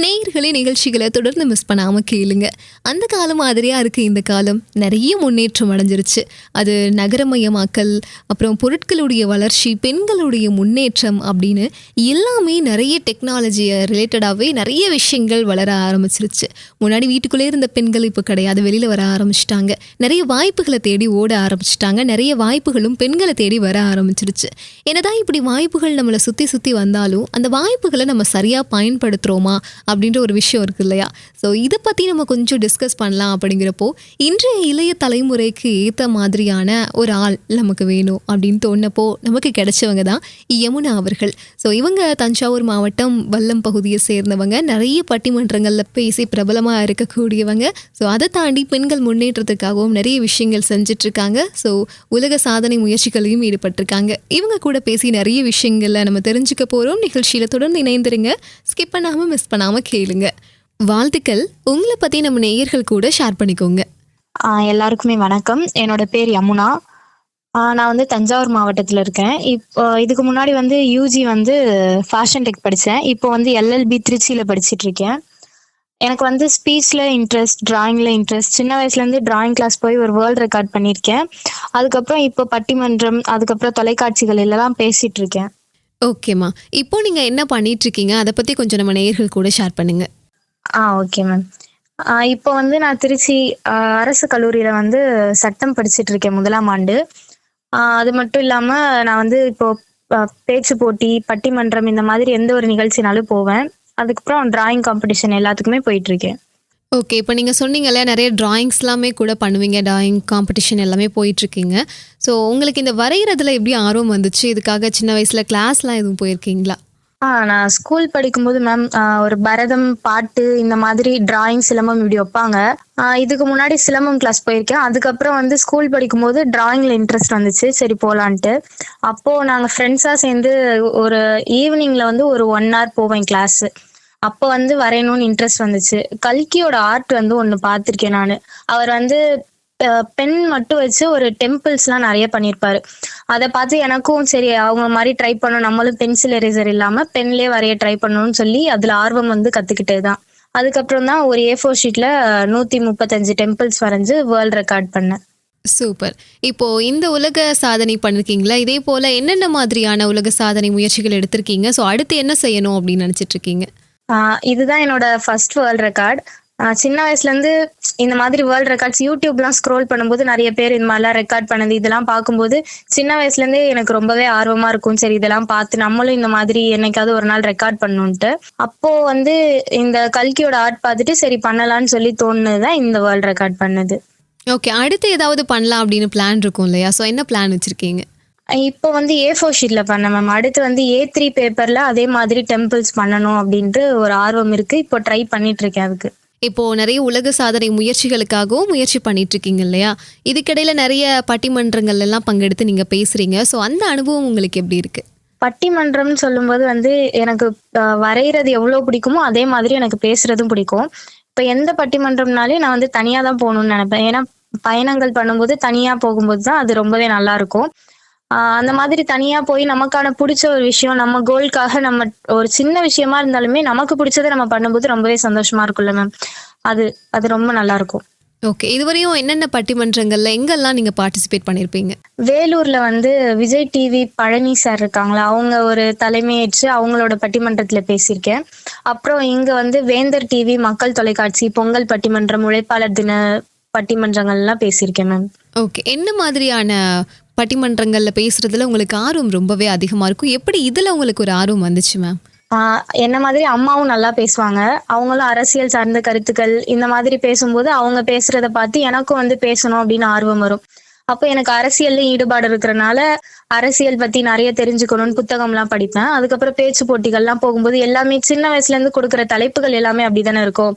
நேயர்களே நிகழ்ச்சிகளை தொடர்ந்து மிஸ் பண்ணாமல் கேளுங்க. அந்த காலம் மாதிரியாக இருக்குது இந்த காலம். நிறைய முன்னேற்றம் அடைஞ்சிருச்சு. அது நகரமயமாக்கல் அப்புறம் பொருட்களுடைய வளர்ச்சி பெண்களுடைய முன்னேற்றம் அப்படின்னு எல்லாமே நிறைய டெக்னாலஜியை ரிலேட்டடாகவே நிறைய விஷயங்கள் வளர ஆரம்பிச்சிருச்சு. முன்னாடி வீட்டுக்குள்ளே இருந்த பெண்கள் இப்போ கிடையாது. வெளியில் வர ஆரம்பிச்சிட்டாங்க. நிறைய வாய்ப்புகளை தேடி ஓட ஆரம்பிச்சிட்டாங்க. நிறைய வாய்ப்புகளும் பெண்களை தேடி வர ஆரம்பிச்சிருச்சு. என்னதான் இப்படி வாய்ப்புகள் நம்மளை சுற்றி சுற்றி வந்தாலும் அந்த வாய்ப்புகளை நம்ம சரியாக பயன்படுத்துகிறோமா அப்படின்ற ஒரு விஷயம் இருக்கு இல்லையா? ஸோ இதை பற்றி நம்ம கொஞ்சம் டிஸ்கஸ் பண்ணலாம் அப்படிங்கிறப்போ இன்றைய இளைய தலைமுறைக்கு ஏற்ற மாதிரியான ஒரு ஆள் நமக்கு வேணும் அப்படின்னு தோணப்போ நமக்கு கிடைச்சவங்க தான் யமுனா அவர்கள். ஸோ இவங்க தஞ்சாவூர் மாவட்டம் வல்லம் பகுதியை சேர்ந்தவங்க. நிறைய பட்டிமன்றங்களில் பேசி பிரபலமாக இருக்கக்கூடியவங்க. ஸோ அதை தாண்டி பெண்கள் முன்னேற்றத்துக்காகவும் நிறைய விஷயங்கள் செஞ்சிட்ருக்காங்க. ஸோ உலக சாதனை முயற்சிகளையும் ஈடுபட்டிருக்காங்க. இவங்க கூட பேசி நிறைய விஷயங்களை நம்ம தெரிஞ்சுக்க போகிறோம் நிகழ்ச்சியில் தொடர்ந்து இணைந்துருங்க. ஸ்கிப் பண்ணாமல் மிஸ் பண்ணாமல் கேளுங்க. வாழ்த்துக்கள். உங்களை பற்றி நம்ம நேயர்கள் கூட ஷேர் பண்ணிக்கோங்க. எல்லாருக்குமே வணக்கம். என்னோட பேர் யமுனா. நான் வந்து தஞ்சாவூர் மாவட்டத்தில் இருக்கேன். இப்போ இதுக்கு முன்னாடி வந்து யூஜி வந்து ஃபேஷன் டெக் படித்தேன் இப்போ வந்து எல்எல்பி திருச்சியில் படிச்சுட்டு இருக்கேன். எனக்கு வந்து ஸ்பீச்சில் இன்ட்ரெஸ்ட் ட்ராயிங்கில் இன்ட்ரெஸ்ட் சின்ன வயசுலேருந்து டிராயிங் கிளாஸ் போய் ஒரு வேர்ல்ட் ரெக்கார்ட் பண்ணியிருக்கேன். அதுக்கப்புறம் இப்போ பட்டிமன்றம் அதுக்கப்புறம் தொலைக்காட்சிகள் எல்லாம் பேசிட்டு இருக்கேன். ஓகேம்மா இப்போ நீங்கள் என்ன பண்ணிட்டு இருக்கீங்க அதை பற்றி கொஞ்சம் நம்ம நேயர்கள் கூட ஷேர் பண்ணுங்க. ஆ ஓகே மேம் இப்போ வந்து நான் திருச்சி அரசு கல்லூரியில் வந்து சட்டம் படிச்சுட்டு இருக்கேன் முதலாம் ஆண்டு. அது மட்டும் இல்லாமல் நான் வந்து இப்போ பேச்சு போட்டி பட்டிமன்றம் இந்த மாதிரி எந்த ஒரு நிகழ்ச்சினாலும் போவேன். அதுக்கப்புறம் டிராயிங் காம்படிஷன் எல்லாத்துக்குமே போயிட்டு இருக்கேன் ஓகே இப்போ நீங்கள் சொன்னீங்கல்ல நிறைய டிராயிங்ஸ் எல்லாமே கூட பண்ணுவீங்க டிராயிங் காம்படிஷன் எல்லாமே போயிட்டுருக்கீங்க. ஸோ உங்களுக்கு இந்த வரைகிறதுல எப்படி ஆர்வம் வந்துச்சு? இதுக்காக சின்ன வயசில் கிளாஸ்லாம் எதுவும் போயிருக்கீங்களா? ஆ நான் ஸ்கூல் படிக்கும்போது மேம் ஒரு பரதம் பாட்டு இந்த மாதிரி டிராயிங் சிலம்பம் இப்படி வைப்பாங்க. இதுக்கு முன்னாடி சிலம்பம் கிளாஸ் போயிருக்கேன். அதுக்கப்புறம் வந்து ஸ்கூல் படிக்கும்போது டிராயிங்ல இன்ட்ரெஸ்ட் வந்துச்சு. சரி போலான்ட்டு. அப்போ நாங்கள் ஃப்ரெண்ட்ஸா சேர்ந்து ஒரு ஈவினிங்ல வந்து ஒரு ஒன் ஹவர் போவேன் கிளாஸ் அப்போ வந்து வரையணும்னு இன்ட்ரெஸ்ட் வந்துச்சு. கல்கியோட ஆர்ட் வந்து ஒன்று பார்த்துருக்கேன் நான். அவர் வந்து பென் மட்டும் வச்சு ஒரு டெம்பிள்ஸ்லாம் நிறைய பண்ணியிருப்பாரு அதை பார்த்து எனக்கும் சரி அவங்க மாதிரி ட்ரை பண்ணணும். நம்மளும் பென்சில் எரேசர் இல்லாமல் பென்லேயே வரைய ட்ரை பண்ணணும்னு சொல்லி அதில் ஆர்வம் வந்து கற்றுக்கிட்டது தான் அதுக்கப்புறம் தான் ஒரு ஏ ஃபோர் ஷீட்டில் நூற்றி முப்பத்தஞ்சு டெம்பிள்ஸ் வரைஞ்சு வேர்ல்ட் ரெக்கார்ட் பண்ணேன். சூப்பர். இப்போ இந்த உலக சாதனை பண்ணிருக்கீங்களா? இதே போல என்னென்ன மாதிரியான உலக சாதனை முயற்சிகள் எடுத்திருக்கீங்க? ஸோ அடுத்து என்ன செய்யணும் அப்படின்னு நினைச்சிட்டு இருக்கீங்க? இதுதான் என்னோட ஃபர்ஸ்ட் வேர்ல்ட் ரெக்கார்ட் சின்ன வயசுல இருந்து இந்த மாதிரி வேர்ல்ட் ரெக்கார்ட்ஸ் யூடியூப்லாம் ஸ்க்ரோல் பண்ணும்போது நிறைய பேர் இந்த மாதிரிலாம் ரெக்கார்ட் பண்ணது இதெல்லாம் பார்க்கும்போது சின்ன வயசுல இருந்தே எனக்கு ரொம்பவே ஆர்வமா இருக்கும். சரி இதெல்லாம் பார்த்து நம்மளும் இந்த மாதிரி என்னைக்காவது ஒரு நாள் ரெக்கார்ட் பண்ணுன்ட்டு அப்போ வந்து இந்த கல்கியோட ஆர்ட் பார்த்துட்டு சரி பண்ணலாம்னு சொல்லி தோணுனதுதான் இந்த வேர்ல்ட் ரெக்கார்ட் பண்ணது. ஓகே அடுத்து ஏதாவது பண்ணலாம் அப்படின்னு பிளான் இருக்கும் இல்லையா? ஸோ என்ன பிளான் வச்சிருக்கீங்க? இப்போ வந்து ஏ ஃபோர் ஷீட்ல பண்ணேன் மேம் அடுத்து வந்து ஏ த்ரீ பேப்பர்ல அதே மாதிரி டெம்பிள்ஸ் பண்ணணும் அப்படின்ட்டு ஒரு ஆர்வம் இருக்கு. இப்போ ட்ரை பண்ணிட்டு இருக்கேன் அதுக்கு. இப்போ நிறைய உலக சாதனை முயற்சிகளுக்காகவும் முயற்சி பண்ணிட்டு இருக்கீங்க இல்லையா? இதுக்கிடையில நிறைய பட்டிமன்றங்கள் எல்லாம் பங்கெடுத்து நீங்க பேசுறீங்க. ஸோ அந்த அனுபவம் உங்களுக்கு எப்படி இருக்கு? பட்டிமன்றம்னு சொல்லும்போது வந்து எனக்கு வரைகிறது எவ்வளவு பிடிக்குமோ அதே மாதிரி எனக்கு பேசுறதும் பிடிக்கும். இப்ப எந்த பட்டிமன்றம்னாலே நான் வந்து தனியா தான் போகணும்னு நினைப்பேன். ஏன்னா பயணங்கள் பண்ணும்போது தனியா போகும்போது தான் அது ரொம்பவே நல்லா இருக்கும். அந்த மாதிரி தனியா போய் நமக்கான பிடிச்ச ஒரு விஷயம் நம்ம கோல்க்காக நம்ம ஒரு சின்ன விஷயமா இருந்தாலுமே நமக்கு பிடிச்சதை நம்ம பண்ணும்போது ரொம்பவே சந்தோஷமா இருக்கும்ல மேம் அது அது ரொம்ப நல்லா இருக்கும் ஓகே இதுவரையும் என்னென்ன பட்டிமன்றங்கள்ல எங்கெல்லாம் நீங்க பார்ட்டிசிபேட் பண்ணிருப்பீங்க? வேலூர்ல வந்து விஜய் டிவி பழனி சார் இருக்காங்களா அவங்க ஒரு தலைமையேற்று அவங்களோட பட்டிமன்றத்துல பேசியிருக்கேன். அப்புறம் இங்க வந்து வேந்தர் டிவி மக்கள் தொலைக்காட்சி பொங்கல் பட்டிமன்றம் உழைப்பாளர் தின பட்டிமன்றங்கள்லாம் பேசியிருக்கேன் மேம் ஓகே என்ன மாதிரியான பட்டிமன்றங்களில் பேசுறதுல உங்களுக்கு ஆர்வம் ரொம்பவே அதிகமாக இருக்கும். எப்படி இதில் உங்களுக்கு ஒரு ஆர்வம் வந்துச்சு மேம் என்ன மாதிரி அம்மாவும் நல்லா பேசுவாங்க. அவங்களும் அரசியல் சார்ந்த கருத்துக்கள் இந்த மாதிரி பேசும்போது அவங்க பேசுறத பார்த்து எனக்கும் வந்து பேசணும் அப்படின்னு ஆர்வம் வரும். அப்போ எனக்கு அரசியல்ல ஈடுபாடு இருக்கிறனால அரசியல் பத்தி நிறைய தெரிஞ்சுக்கணும்னு புத்தகம்லாம் படிப்பேன். அதுக்கப்புறம் பேச்சு போட்டிகள்லாம் போகும்போது எல்லாமே சின்ன வயசுல இருந்து கொடுக்குற தலைப்புகள் எல்லாமே அப்படிதானே இருக்கும்.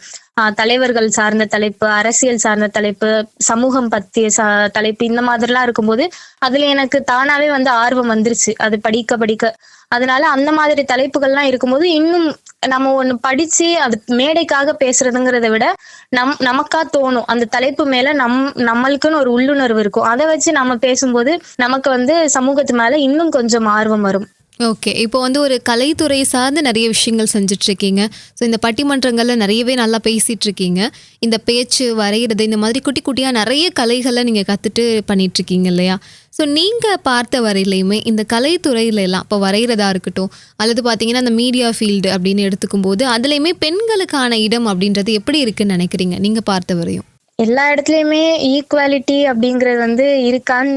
தலைவர்கள் சார்ந்த தலைப்பு அரசியல் சார்ந்த தலைப்பு சமூகம் பத்திய சா தலைப்பு இந்த மாதிரிலாம் இருக்கும்போது அதுல எனக்கு தானாவே வந்து ஆர்வம் வந்துருச்சு. அது படிக்க படிக்க. அதனால அந்த மாதிரி தலைப்புகள்லாம் இருக்கும்போது இன்னும் நம்ம ஒண்ணு படிச்சு அது மேடைக்காக பேசுறதுங்கிறத விட நம் நமக்கா தோணும். அந்த தலைப்பு மேல நம் நம்மளுக்குன்னு ஒரு உள்ளுணர்வு இருக்கும். அதை வச்சு நம்ம பேசும்போது நமக்கு வந்து சமூகத்து மேல இன்னும் கொஞ்சம் ஆர்வம் வரும். ஓகே இப்போ வந்து ஒரு கலைத்துறை சார்ந்து நிறைய விஷயங்கள் செஞ்சுட்டு இருக்கீங்க ஸோ இந்த பட்டிமன்றங்களில் நிறையவே நல்லா பேசிட்டு இருக்கீங்க இந்த பேச்சு வரைகிறது இந்த மாதிரி குட்டி குட்டியாக நிறைய கலைகளை நீங்கள் கற்றுட்டு பண்ணிட்டு இருக்கீங்க இல்லையா? ஸோ நீங்கள் பார்த்த வரையிலையுமே இந்த கலைத்துறையில எல்லாம் இப்போ வரைகிறதா இருக்கட்டும் அல்லது பார்த்தீங்கன்னா அந்த மீடியா ஃபீல்டு அப்படின்னு எடுத்துக்கும் போது அதுலேயுமே பெண்களுக்கான இடம் அப்படின்றது எப்படி இருக்குன்னு நினைக்கிறீங்க? நீங்கள் பார்த்த வரையும். எல்லா இடத்துலயுமே ஈக்குவாலிட்டி அப்படிங்கறது வந்து இருக்கான்னு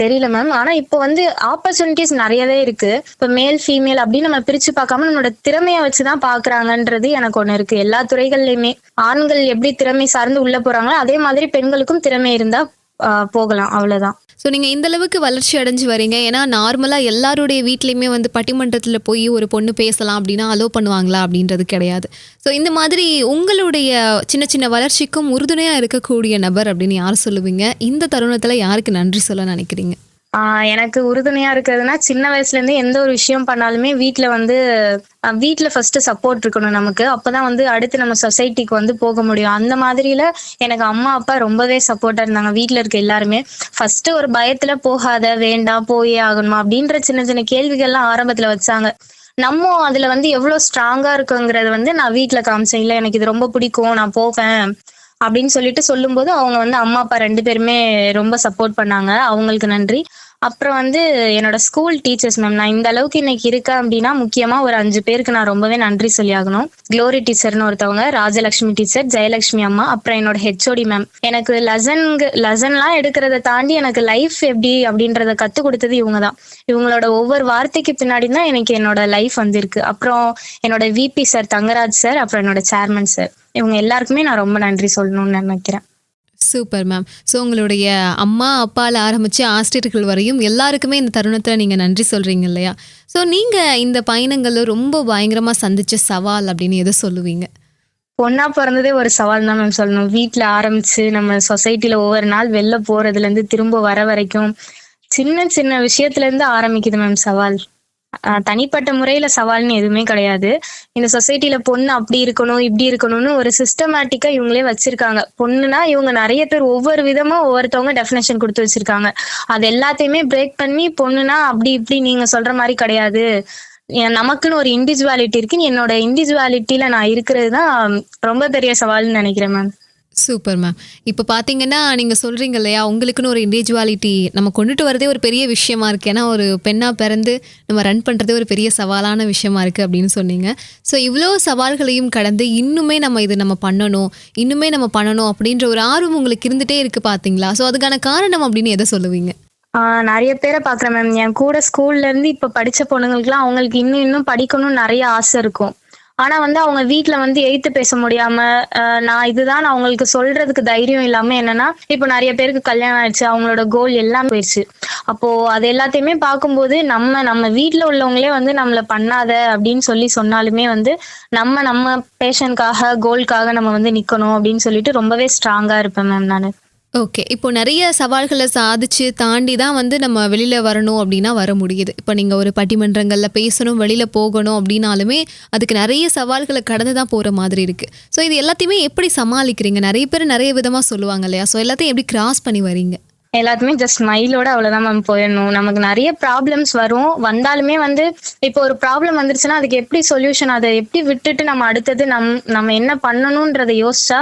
தெரியல மேம் ஆனா இப்போ வந்து ஆப்பர்ச்சுனிட்டிஸ் நிறையவே இருக்கு. இப்போ மேல் ஃபீமேல் அப்படின்னு நம்ம பிரிச்சு பார்க்காம நம்மளோட திறமையை வச்சுதான் பாக்குறாங்கன்றது எனக்கு ஒண்ணு இருக்கு. எல்லா துறைகள்லயுமே ஆண்கள் எப்படி திறமை சார்ந்து உள்ள போறாங்களோ அதே மாதிரி பெண்களுக்கும் திறமை இருந்தா போகலாம். அவ்வளவுதான். ஸோ நீங்கள் இந்தளவுக்கு வளர்ச்சி அடைஞ்சு வரீங்க. ஏன்னா நார்மலாக எல்லாருடைய வீட்லேயுமே வந்து பட்டிமன்றத்தில் போய் ஒரு பொண்ணு பேசலாம் அப்படின்னா அலோ பண்ணுவாங்களா அப்படின்றது கிடையாது. ஸோ இந்த மாதிரி உங்களுடைய சின்ன சின்ன வளர்ச்சிக்கும் உறுதுணையாக இருக்கக்கூடிய நபர் அப்படின்னு யார் சொல்லுவீங்க? இந்த தருணத்தில் யாருக்கு நன்றி சொல்ல நினைக்கிறீங்க? எனக்கு உறுதுணையா இருக்கிறதுனா சின்ன வயசுல இருந்து எந்த ஒரு விஷயம் பண்ணாலுமே வீட்டுல வந்து வீட்டுல ஃபர்ஸ்ட் சப்போர்ட் இருக்கணும் நமக்கு. அப்பதான் வந்து அடுத்து நம்ம சொசைட்டிக்கு வந்து போக முடியும். அந்த மாதிரில எனக்கு அம்மா அப்பா ரொம்பவே சப்போர்ட்டா இருந்தாங்க. வீட்டுல இருக்க எல்லாருமே. ஃபர்ஸ்ட் ஒரு பயத்துல போகாத வேண்டாம் போயே ஆகணுமா அப்படின்ற சின்ன சின்ன கேள்விகள்லாம் ஆரம்பத்துல வச்சாங்க. நம்ம அதுல வந்து எவ்வளவு ஸ்ட்ராங்கா இருக்குங்கிறது வந்து நான் வீட்டுல காமிச்சேன். இல்ல எனக்கு இது ரொம்ப பிடிக்கும். நான் போவேன். அப்படின்னு சொல்லிட்டு சொல்லும்போது அவங்க வந்து அம்மா அப்பா ரெண்டு பேருமே ரொம்ப சப்போர்ட் பண்ணாங்க. அவங்களுக்கு நன்றி. அப்புறம் வந்து என்னோட ஸ்கூல் டீச்சர்ஸ் மேம் நான் இந்த அளவுக்கு இன்னைக்கு இருக்கேன் அப்படின்னா முக்கியமா ஒரு அஞ்சு பேருக்கு நான் ரொம்பவே நன்றி சொல்லி ஆகணும். க்ளோரி டீச்சர்னு ஒருத்தவங்க ராஜலட்சுமி டீச்சர் ஜெயலட்சுமி அம்மா அப்புறம் என்னோட ஹெச்ஓடி மேம் எனக்கு லெசன்கு லெசன்லாம் எடுக்கிறத தாண்டி எனக்கு லைஃப் எப்படி அப்படின்றத கத்து கொடுத்தது இவங்க தான். இவங்களோட ஒவ்வொரு வார்த்தைக்கு பின்னாடி தான் எனக்கு என்னோட லைஃப் வந்திருக்கு. அப்புறம் என்னோட விபி சார் தங்கராஜ் சார் அப்புறம் என்னோட சேர்மன் சார் இவங்க எல்லாருக்குமே நான் ரொம்ப நன்றி சொல்லணும்னு நினைக்கிறேன். சூப்பர் மேம் ஸோ உங்களுடைய அம்மா அப்பால ஆரம்பித்து ஆசிரியர்கள் வரையும் எல்லாருக்குமே இந்த தருணத்தில் நீங்கள் நன்றி சொல்கிறீங்க இல்லையா? ஸோ நீங்கள் இந்த பயணங்களில் ரொம்ப பயங்கரமாக சந்திச்ச சவால் அப்படின்னு எதை சொல்லுவீங்க? பொண்ணா பிறந்ததே ஒரு சவால் தான் மேம் சொல்லணும். வீட்ல ஆரம்பிச்சு நம்ம சொசைட்டில ஒவ்வொரு நாள் வெளில போறதுல இருந்து திரும்ப வர வரைக்கும் சின்ன சின்ன விஷயத்துல இருந்து ஆரம்பிக்குது மேம் சவால். தனிப்பட்ட முறையில சவால்னு எதுவுமே கிடையாது. இந்த சொசைட்டில பொண்ணு அப்படி இருக்கணும் இப்படி இருக்கணும்னு ஒரு சிஸ்டமேட்டிக்கா இவங்களே வச்சிருக்காங்க. பொண்ணுனா இவங்க நிறைய பேர் ஒவ்வொரு விதமா ஒவ்வொருத்தவங்க டெஃபினேஷன் கொடுத்து வச்சிருக்காங்க. அது எல்லாத்தையுமே பிரேக் பண்ணி பொண்ணுனா அப்படி இப்படி நீங்க சொல்ற மாதிரி கிடையாது. நமக்குன்னு ஒரு இண்டிவிஜுவாலிட்டி இருக்கு. என்னோட இண்டிவிஜுவாலிட்டியில நான் இருக்கிறது தான் ரொம்ப பெரிய சவால்னு நினைக்கிறேன் மேம் சூப்பர் மேம் இப்போ பார்த்தீங்கன்னா நீங்கள் சொல்கிறீங்க இல்லையா உங்களுக்குன்னு ஒரு இண்டிவிஜுவாலிட்டி நம்ம கொண்டுட்டு வரதே ஒரு பெரிய விஷயமா இருக்குது ஏன்னா ஒரு பெண்ணாக பிறந்து நம்ம ரன் பண்ணுறதே ஒரு பெரிய சவாலான விஷயமா இருக்குது அப்படின்னு சொன்னீங்க. ஸோ இவ்வளோ சவால்களையும் கடந்து இன்னுமே நம்ம இது நம்ம பண்ணணும் இன்னுமே நம்ம பண்ணணும் அப்படின்ற ஒரு ஆர்வம் உங்களுக்கு இருந்துகிட்டே இருக்குது பார்த்தீங்களா ஸோ அதுக்கான காரணம் அப்படின்னு எதை சொல்லுவீங்க? நிறைய பேரை பாக்குறேன் மேம் என் கூட ஸ்கூல்ல இருந்து இப்ப படிச்ச பொண்ணுங்களுக்குலாம் அவங்களுக்கு இன்னும் இன்னும் படிக்கணும்னு நிறைய ஆசை இருக்கும். ஆனா வந்து அவங்க வீட்டுல வந்து எய்த்து பேச முடியாம நான் இதுதான் நான் அவங்களுக்கு சொல்றதுக்கு தைரியம் இல்லாம என்னன்னா இப்போ நிறைய பேருக்கு கல்யாணம் ஆயிடுச்சு அவங்களோட கோல் எல்லாம் போயிடுச்சு. அப்போ அது எல்லாத்தையுமே பார்க்கும்போது நம்ம நம்ம வீட்டுல உள்ளவங்களே வந்து நம்மள பண்ணாத அப்படின்னு சொல்லி சொன்னாலுமே வந்து நம்ம நம்ம பேஷனுக்காக கோல்காக நம்ம வந்து நிக்கணும் அப்படின்னு சொல்லிட்டு ரொம்பவே ஸ்ட்ராங்கா இருப்பேன் மேம் நான். ஓகே இப்போ நிறைய சவால்களை சாதிச்சு தாண்டி தான் வந்து நம்ம வெளியில் வரணும் அப்படின்னா வர முடியுது. இப்போ நீங்கள் ஒரு பட்டிமன்றங்களில் பேசணும் வெளியில் போகணும் அப்படின்னாலுமே அதுக்கு நிறைய சவால்களை கடந்து தான் போகிற மாதிரி இருக்குது ஸோ இது எல்லாத்தையுமே எப்படி சமாளிக்கிறீங்க? நிறைய பேர் நிறைய விதமாக சொல்லுவாங்க இல்லையா? ஸோ எல்லாத்தையும் எப்படி கிராஸ் பண்ணி வரீங்க? எல்லாத்துமே ஜஸ்ட் ஸ்மைலோட அவ்வளவுதான் மேம் போயிடணும். நமக்கு நிறைய ப்ராப்ளம்ஸ் வரும். வந்தாலுமே வந்து இப்போ ஒரு ப்ராப்ளம் வந்துருச்சுன்னா அதுக்கு எப்படி சொல்யூஷன் அதை எப்படி விட்டுட்டு நம்ம அடுத்தது நம் நம்ம என்ன பண்ணணும்ன்றதை யோசிச்சா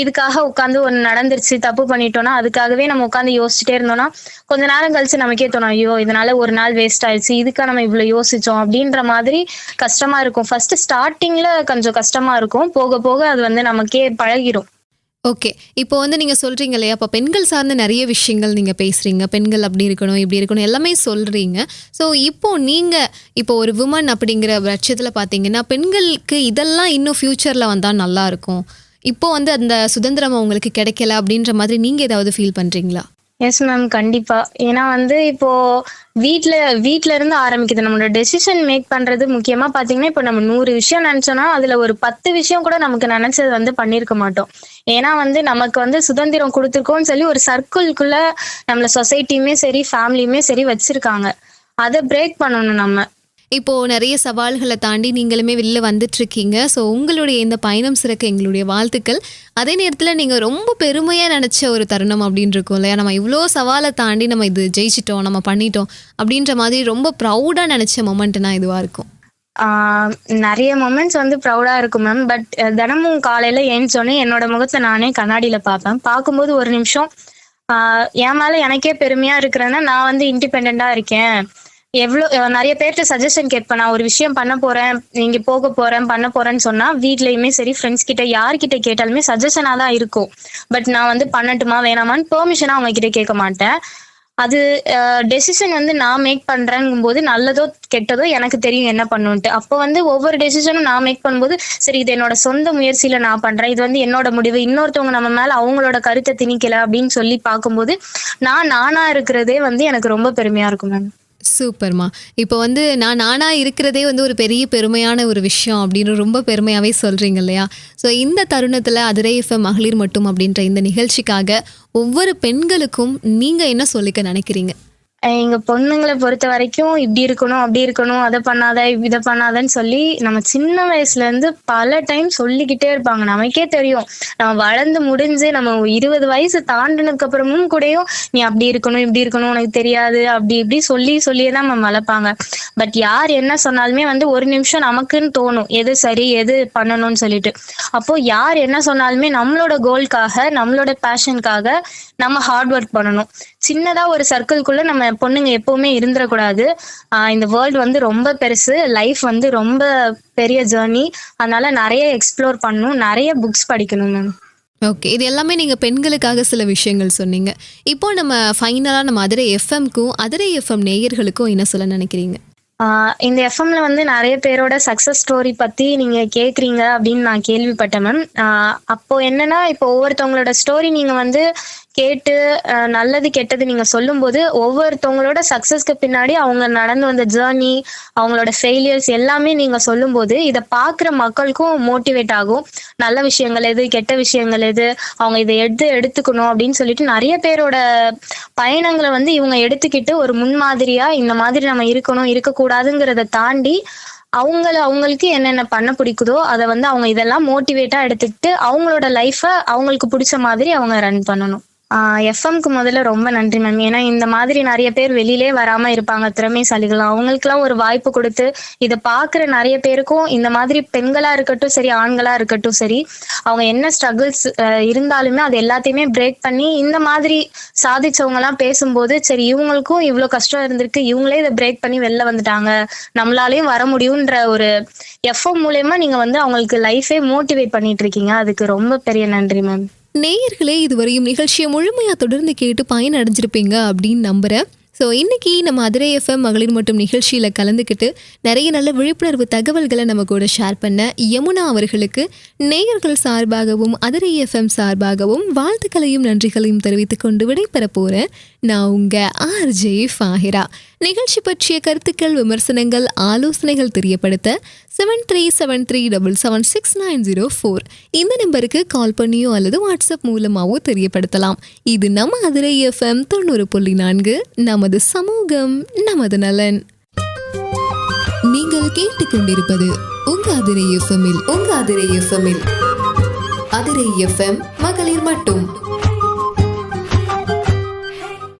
இதுக்காக உட்காந்து ஒன்று நடந்துருச்சு தப்பு பண்ணிட்டோம்னா அதுக்காகவே நம்ம உட்காந்து யோசிச்சுட்டே இருந்தோம்னா கொஞ்ச நேரம் கழிச்சு நமக்கே தோணும் ஐயோ இதனால ஒரு நாள் வேஸ்ட் ஆயிடுச்சு இதுக்காக நம்ம இவ்வளவு யோசிச்சோம் அப்படின்ற மாதிரி கஷ்டமா இருக்கும். ஃபர்ஸ்ட் ஸ்டார்டிங்ல கொஞ்சம் கஷ்டமா இருக்கும். போக போக அது வந்து நமக்கே பழகிரும். ஓகே இப்போ வந்து நீங்கள் சொல்கிறீங்க இல்லையா? அப்போ பெண்கள் சார்ந்த நிறைய விஷயங்கள் நீங்கள் பேசுகிறீங்க பெண்கள் அப்படி இருக்கணும் இப்படி இருக்கணும் எல்லாமே சொல்கிறீங்க ஸோ இப்போது நீங்கள் இப்போ ஒரு விமன் அப்படிங்கிற பட்சத்தில் பார்த்தீங்கன்னா பெண்களுக்கு இதெல்லாம் இன்னும் ஃப்யூச்சரில் வந்தால் நல்லா இருக்கும். இப்போ வந்து அந்த சுதந்திரம் அவங்களுக்கு கிடைக்கல அப்படின்ற மாதிரி நீங்கள் ஏதாவது ஃபீல் பண்ணுறீங்களா எஸ் மேம் கண்டிப்பா. ஏன்னா வந்து இப்போ வீட்ல வீட்ல இருந்து ஆரம்பிக்குது. நம்மளோட டெசிஷன் மேக் பண்றது முக்கியமா பாத்தீங்கன்னா இப்போ நம்ம நூறு விஷயம் நினைச்சோம்னா அதுல ஒரு பத்து விஷயம் கூட நமக்கு நினைச்சது வந்து பண்ணிருக்க மாட்டோம். ஏன்னா வந்து நமக்கு வந்து சுதந்திரம் கொடுத்துருக்கோம்னு சொல்லி ஒரு சர்க்கிள்குள்ள நம்மள சொசைட்டியுமே சரி ஃபேமிலியுமே சரி வச்சிருக்காங்க. அதை பிரேக் பண்ணணும் நம்ம. இப்போ நிறைய சவால்களை தாண்டி நீங்களுமே வெளில வந்துட்டு இருக்கீங்க ஸோ உங்களுடைய இந்த பயணம் சிறக்க எங்களுடைய வாழ்த்துக்கள். அதே நேரத்தில் நீங்கள் ரொம்ப பெருமையாக நினச்ச ஒரு தருணம் அப்படின்னு இருக்கும் இல்லையா? நம்ம இவ்வளோ சவாலை தாண்டி நம்ம இது ஜெயிச்சிட்டோம் நம்ம பண்ணிட்டோம் அப்படின்ற மாதிரி ரொம்ப ப்ரௌடாக நினச்ச மொமெண்ட்னா இதுவாக இருக்கும்? நிறைய மொமெண்ட்ஸ் வந்து ப்ரௌடா இருக்கும் மேம் பட் தினமும் காலையில ஏஞ்சோடனே என்னோட முகத்தை நானே கண்ணாடியில பார்ப்பேன். பார்க்கும்போது ஒரு நிமிஷம் என் மேல எனக்கே பெருமையா இருக்கிறேன்னா நான் வந்து இண்டிபெண்டா இருக்கேன். எவ்வளோ நிறைய பேர்கிட்ட சஜஷன் கேட்பேன். நான் ஒரு விஷயம் பண்ண போறேன் நீங்க போக போறேன் பண்ண போறேன்னு சொன்னா வீட்லயுமே சரி ஃப்ரெண்ட்ஸ் கிட்ட யார்கிட்ட கேட்டாலுமே சஜஷனா தான் இருக்கும். பட் நான் வந்து பண்ணட்டுமா வேணாமான்னு பெர்மிஷனா அவங்க கிட்ட கேட்க மாட்டேன். அது டெசிஷன் வந்து நான் மேக் பண்றேங்கும் போது நல்லதோ கெட்டதோ எனக்கு தெரியும் என்ன பண்ணுன்ட்டு. அப்போ வந்து ஒவ்வொரு டெசிஷனும் நான் மேக் பண்ணும்போது சரி இது என்னோட சொந்த முயற்சியில நான் பண்றேன். இது வந்து என்னோட முடிவு. இன்னொருத்தவங்க நம்ம மேல அவங்களோட கருத்தை திணிக்கல அப்படின்னு சொல்லி பார்க்கும்போது நான் நானா இருக்கிறதே வந்து எனக்கு ரொம்ப பெருமையா இருக்கும் மேம் சூப்பர்மா இப்போ வந்து நான் நானாக இருக்கிறதே வந்து ஒரு பெரிய பெருமையான ஒரு விஷயம் அப்படின்னு ரொம்ப பெருமையாகவே சொல்கிறீங்க இல்லையா? ஸோ இந்த தருணத்தில் அதிரை எஃப்எம் மகளிர் மட்டும் அப்படின்ற இந்த நிகழ்ச்சிக்காக ஒவ்வொரு பெண்களுக்கும் நீங்கள் என்ன சொல்லிக்க நினைக்கிறீங்க? எங்க பொண்ணுங்களை பொறுத்த வரைக்கும் இப்படி இருக்கணும் அப்படி இருக்கணும் அதை பண்ணாத இதை பண்ணாதன்னு சொல்லி நம்ம சின்ன வயசுல இருந்து பல டைம் சொல்லிக்கிட்டே இருப்பாங்க. நமக்கே தெரியும். நம்ம வளர்ந்து முடிஞ்சு நம்ம இருபது வயசு தாண்டினதுக்கு அப்புறமும் கூடயும் நீ அப்படி இருக்கணும் இப்படி இருக்கணும் உனக்கு தெரியாது அப்படி இப்படி சொல்லி சொல்லியே தான் நம்ம வளர்ப்பாங்க. பட் யார் என்ன சொன்னாலுமே வந்து ஒரு நிமிஷம் நமக்குன்னு தோணும். எது சரி எது பண்ணணும்னு சொல்லிட்டு. அப்போ யார் என்ன சொன்னாலுமே நம்மளோட கோல்காக நம்மளோட பேஷனுக்காக நம்ம ஹார்ட் ஒர்க் பண்ணணும். சின்னதா ஒரு சர்க்கிள்குள்ள நம்ம பொண்ணுங்க எப்பவுமே இருந்துடக்கூடாது இந்த வேர்ல்டு வந்து ரொம்ப பெருசு. லைஃப் வந்து ரொம்ப பெரிய ஜேர்னி அதனால நிறைய எக்ஸ்ப்ளோர் பண்ணணும் நிறைய புக்ஸ் படிக்கணும் மேம் ஓகே இது எல்லாமே நீங்கள் பெண்களுக்காக சில விஷயங்கள் சொன்னீங்க. இப்போ நம்ம ஃபைனலாக நம்ம அதிரை எஃப்எம்க்கும் அதிரை எஃப்எம் நேயர்களுக்கும் என்ன சொல்ல நினைக்கிறீங்க? இந்த எஃப்எம்ல வந்து நிறைய பேரோட சக்சஸ் ஸ்டோரி பத்தி நீங்க கேக்குறீங்க அப்படின்னு நான் கேள்விப்பட்டேன் மேம் அப்போ என்னன்னா இப்போ ஒவ்வொருத்தவங்களோட ஸ்டோரி நீங்க வந்து கேட்டு நல்லது கெட்டது நீங்க சொல்லும்போது ஒவ்வொருத்தவங்களோட சக்சஸ்க்கு பின்னாடி அவங்க நடந்து வந்த ஜேர்னி அவங்களோட ஃபெயிலியர்ஸ் எல்லாமே நீங்க சொல்லும்போது இதை பார்க்குற மக்களுக்கும் மோட்டிவேட் ஆகும். நல்ல விஷயங்கள் எது கெட்ட விஷயங்கள் எது அவங்க இதை எடுத்து எடுத்துக்கணும் அப்படின்னு சொல்லிட்டு நிறைய பேரோட பயணங்களை வந்து இவங்க எடுத்துக்கிட்டு ஒரு முன்மாதிரியா இந்த மாதிரி நம்ம இருக்கணும் இருக்கக்கூடாதுங்கிறத தாண்டி அவங்கள அவங்களுக்கு என்னென்ன பண்ண பிடிக்குதோ அதை வந்து அவங்க இதெல்லாம் மோட்டிவேட்டா எடுத்துக்கிட்டு அவங்களோட லைஃபை அவங்களுக்கு பிடிச்ச மாதிரி அவங்க ரன் பண்ணணும். எஃப்எம்க்கு முதல்ல ரொம்ப நன்றி மேம் ஏன்னா இந்த மாதிரி நிறைய பேர் வெளியிலே வராம இருப்பாங்க திறமைசாலிகள் அவங்களுக்குலாம் ஒரு வாய்ப்பு கொடுத்து இதை பார்க்குற நிறைய பேருக்கும் இந்த மாதிரி பெண்களா இருக்கட்டும் சரி ஆண்களா இருக்கட்டும் சரி அவங்க என்ன ஸ்ட்ரகிள்ஸ் இருந்தாலுமே அது எல்லாத்தையுமே பிரேக் பண்ணி இந்த மாதிரி சாதிச்சவங்க எல்லாம் பேசும்போது சரி இவங்களுக்கும் இவ்வளோ கஷ்டம் இருந்திருக்கு இவங்களே இதை பிரேக் பண்ணி வெளில வந்துட்டாங்க நம்மளாலையும் வர முடியுன்ற ஒரு எஃப்எம் மூலயமா நீங்க வந்து அவங்களுக்கு லைஃபே மோட்டிவேட் பண்ணிட்டு இருக்கீங்க. அதுக்கு ரொம்ப பெரிய நன்றி மேம் நேயர்களே இதுவரையும் நிகழ்ச்சியை முழுமையாக தொடர்ந்து கேட்டு பயன் அடைஞ்சிருப்பீங்க அப்படின்னு நம்புகிறேன் ஸோ இன்றைக்கி நம்ம அதிரை எஃப்எம் மகளிர் மட்டும் நிகழ்ச்சியில் கலந்துக்கிட்டு நிறைய நல்ல விழிப்புணர்வு தகவல்களை நம்ம கூட ஷேர் பண்ண யமுனா அவர்களுக்கு நேயர்கள் சார்பாகவும் அதிரை எஃப்எம் சார்பாகவும் வாழ்த்துக்களையும் நன்றிகளையும் தெரிவித்துக்கொண்டு விடைபெற போகிறேன் நான் உங்கள் ஆர்ஜே ஃபாஹிரா. நிகழ்ச்சி பற்றிய கருத்துக்கள் விமர்சனங்கள் ஆலோசனைகள் தெரியப்படுத்த seven three seven three double seven six nine zero four இந்த நம்பருக்கு கால் பண்ணியோ அல்லது வாட்ஸ்அப் மூலமாகவோ தெரியப்படுத்தலாம். இது நம்ம அதிரை எஃப்எம் தொண்ணூறு புள்ளி நான்கு நமது சமூகம் நமது நலன். நீங்கள் கேட்டுக்கொண்டிருப்பது உங்க அதிரை எஃப்எம்மில் உங்க அதிரை எஃப்எம்மில் அதிரை எஃப்எம் மகளிர் மட்டும்.